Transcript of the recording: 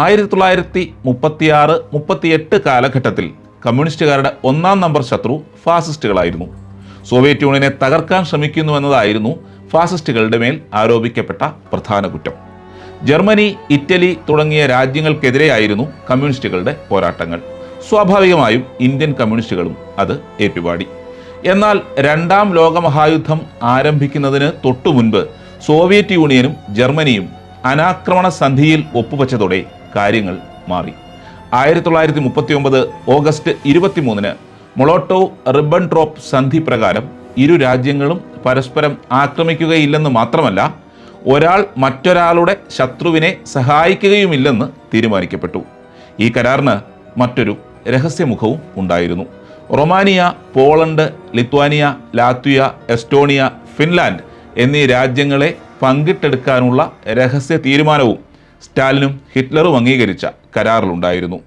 ആയിരത്തി തൊള്ളായിരത്തി മുപ്പത്തിയാറ് മുപ്പത്തിയെട്ട് കാലഘട്ടത്തിൽ കമ്മ്യൂണിസ്റ്റുകാരുടെ ഒന്നാം നമ്പർ ശത്രു ഫാസിസ്റ്റുകളായിരുന്നു. സോവിയറ്റ് യൂണിയനെ തകർക്കാൻ ശ്രമിക്കുന്നുവെന്നതായിരുന്നു ഫാസിസ്റ്റുകളുടെ മേൽ ആരോപിക്കപ്പെട്ട പ്രധാന കുറ്റം. ജർമ്മനി ഇറ്റലി തുടങ്ങിയ രാജ്യങ്ങൾക്കെതിരെയായിരുന്നു കമ്മ്യൂണിസ്റ്റുകളുടെ പോരാട്ടങ്ങൾ. സ്വാഭാവികമായും ഇന്ത്യൻ കമ്മ്യൂണിസ്റ്റുകളും അത് ഏറ്റുപാടി. എന്നാൽ രണ്ടാം ലോകമഹായുദ്ധം ആരംഭിക്കുന്നതിന് തൊട്ടു മുൻപ് സോവിയറ്റ് യൂണിയനും ജർമ്മനിയും അനാക്രമണ സന്ധിയിൽ ഒപ്പുവെച്ചതോടെ കാര്യങ്ങൾ മാറി. ആയിരത്തി തൊള്ളായിരത്തി മുപ്പത്തി ഒമ്പത് ഓഗസ്റ്റ് ഇരുപത്തിമൂന്നിന് റിബൺ ട്രോപ്പ് സന്ധി പ്രകാരം ഇരു രാജ്യങ്ങളും പരസ്പരം ആക്രമിക്കുകയില്ലെന്ന് മാത്രമല്ല ഒരാൾ മറ്റൊരാളുടെ ശത്രുവിനെ സഹായിക്കുകയുമില്ലെന്ന് തീരുമാനിക്കപ്പെട്ടു. ഈ കരാറിന് മറ്റൊരു രഹസ്യമുഖവും ഉണ്ടായിരുന്നു. Romania Poland Lithuania Latvia Estonia Finland എന്നീ രാജ്യങ്ങളെ പങ്കിട്ടെടുക്കാനുള്ള രഹസ്യ തീരുമാനവും സ്റ്റാലിനും ഹിറ്റ്ലറും അംഗീകരിച്ച കരാറിലുണ്ടായിരുന്നു